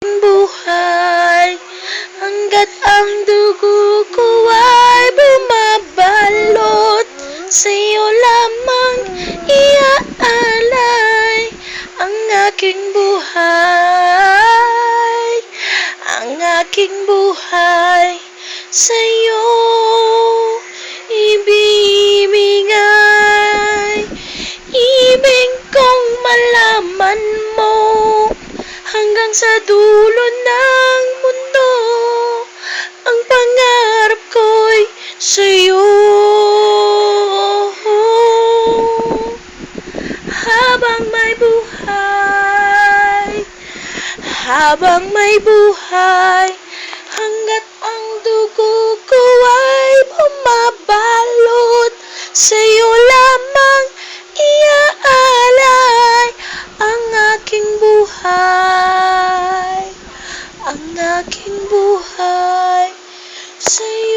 buhay Hanggat ang dugo ko ay bumabalot Sa'yo lamang iaalay Ang aking buhay. Ang aking buhay Sa'yo ibibigay. Ibig kong mo Hanggang sa dulo ng mundo Ang pangarap ko'y sa'yo. Habang may buhay Habang may buhay Hanggat ang dugo ko ay bumabalot Sa'yo lamang iaalay Ang aking buhay aking buhay sa'yo.